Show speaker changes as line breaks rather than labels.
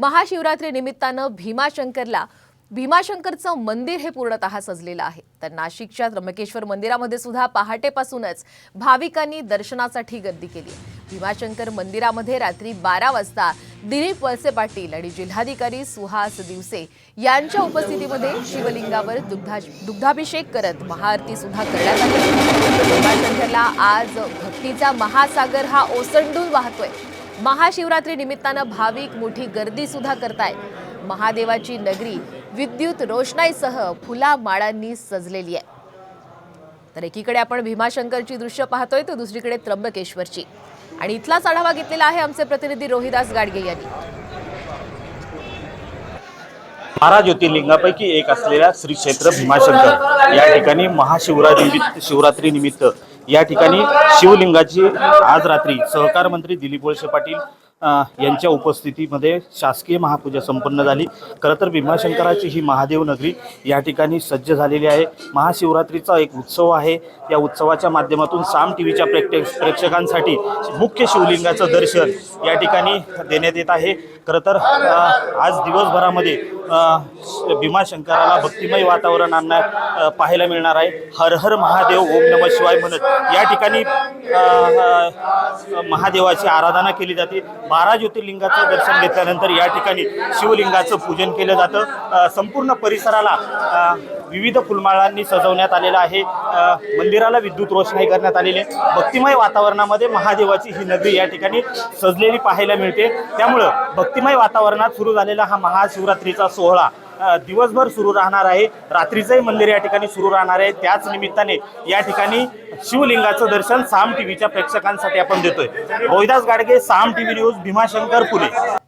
महाशिवरात्री निमित्तानं भीमाशंकरला भीमाशंकरचं मंदिर हे पूर्णतः सजलेलं आहे. तर नाशिकच्या त्र्यंबकेश्वर मंदिरामध्ये सुद्धा पहाटेपासूनच भाविकांनी दर्शनासाठी गर्दी केली भीमाशंकर मंदिरामध्ये रात्री बारा वाजता दिलीप वळसे पाटील आणि जिल्हाधिकारी सुहास दिवसे यांच्या उपस्थितीमध्ये शिवलिंगावर दुग्धा दुग्धाभिषेक करत महाआरती सुद्धा करण्यात आली. भीमाशंकरला आज भक्तीचा महासागर हा ओसंडून वाहतोय. महाशिवरात्री निमित्तानं भाविक मोठी गर्दी सुद्धा करतायत. महादेवाची नगरी विद्युत रोषणाईसह फुला माळांनी सजलेली आहे. तर एकीकडे आपण भीमाशंकरची दृश्य पाहतोय तर दुसरीकडे त्र्यंबकेश्वरची. आणि इथलाच आढावा घेतलेला आहे आमचे प्रतिनिधी रोहिदास गाडगे यांनी.
बारा ज्योतिर्लिंगापैकी एक असलेल्या श्री क्षेत्र भीमाशंकर. या ठिकाणी महाशिवरात्री शिवरात्री निमित्त या ठिकाणी शिवलिंगाची आज रात्री सहकार मंत्री दिलीप वळसे पाटील यांच्या उपस्थितीमध्ये शासकीय महापूजा संपन्न झाली. खरं तर भीमाशंकराची ही महादेव नगरी या ठिकाणी सज्ज झालेली आहे. महाशिवरात्रीचा एक उत्सव आहे. या उत्सवाच्या माध्यमातून साम टी व्हीच्या प्रेक्षे प्रेक्षकांसाठी मुख्य शिवलिंगाचं दर्शन या ठिकाणी देण्यात येत आहे. खरं तर आज दिवसभरामध्ये भीमाशंकराला भक्तिमय वातावरण आणण्या पाहायला मिळणार आहे. हर हर महादेव ओम नम शिवाय म्हणत या ठिकाणी महादेवाची आराधना केली जाते. बारा ज्योतिर्लिंगाचं दर्शन घेतल्यानंतर या ठिकाणी शिवलिंगाचं पूजन केलं जातं. संपूर्ण परिसराला विविध फुलमाळांनी सजवण्यात आलेलं आहे. मंदिराला विद्युत रोषणाई करण्यात आलेली आहे. भक्तिमय वातावरणामध्ये महादेवाची ही नगरी या ठिकाणी सजलेली पाहायला मिळते. त्यामुळं भक्तिमय वातावरणात सुरू झालेला हा महाशिवरात्रीचा सोहळा दिवसभर सुरू राहणार आहे. रात्रीचंही मंदिर या ठिकाणी सुरू राहणार आहे. त्याच निमित्ताने या ठिकाणी शिवलिंगाचं दर्शन साम टीव्हीच्या प्रेक्षकांसाठी आपण देतोय. Rohidas Gadge Saam TV news Bhimashankar Pune.